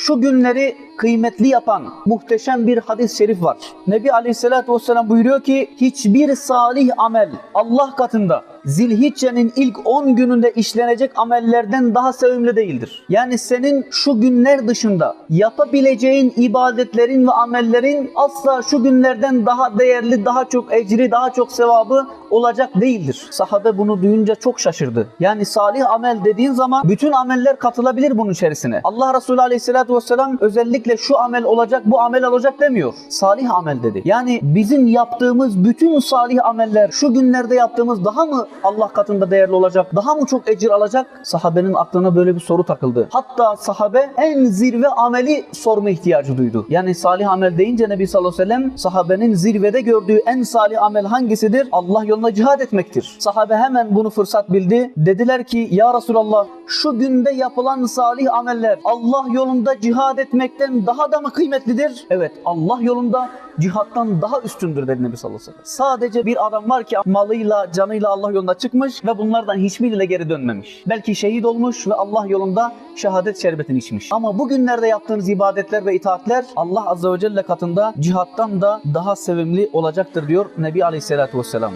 şu günleri kıymetli yapan muhteşem bir hadis-i şerif var. Nebi Aleyhisselatü Vesselam buyuruyor ki hiçbir salih amel Allah katında Zilhicce'nin ilk 10 gününde işlenecek amellerden daha sevimli değildir. Yani senin şu günler dışında yapabileceğin ibadetlerin ve amellerin asla şu günlerden daha değerli, daha çok ecri, daha çok sevabı olacak değildir. Sahabe bunu duyunca çok şaşırdı. Yani salih amel dediğin zaman bütün ameller katılabilir bunun içerisine. Allah Resulü Aleyhisselatü Vesselam özellikle şu amel olacak, bu amel olacak demiyor. Salih amel dedi. Yani bizim yaptığımız bütün salih ameller şu günlerde yaptığımız daha mı Allah katında değerli olacak? Daha mı çok ecir alacak? Sahabenin aklına böyle bir soru takıldı. Hatta sahabe en zirve ameli sorma ihtiyacı duydu. Yani salih amel deyince Nebi sallallahu aleyhi ve sellem sahabenin zirvede gördüğü en salih amel hangisidir? Allah yolunda cihad etmektir. Sahabe hemen bunu fırsat bildi. Dediler ki ya Resulallah şu günde yapılan salih ameller Allah yolunda cihad etmekten daha da mı kıymetlidir? Evet Allah yolunda cihattan daha üstündür dedi Nebi sallallahu aleyhi ve sellem. Sadece bir adam var ki malıyla canıyla Allah yolunda çıkmış ve bunlardan hiçbiriyle geri dönmemiş. Belki şehit olmuş ve Allah yolunda şehadet şerbetini içmiş. Ama bugünlerde yaptığınız ibadetler ve itaatler Allah azze ve celle katında cihattan da daha sevimli olacaktır diyor Nebi aleyhissalatü vesselam.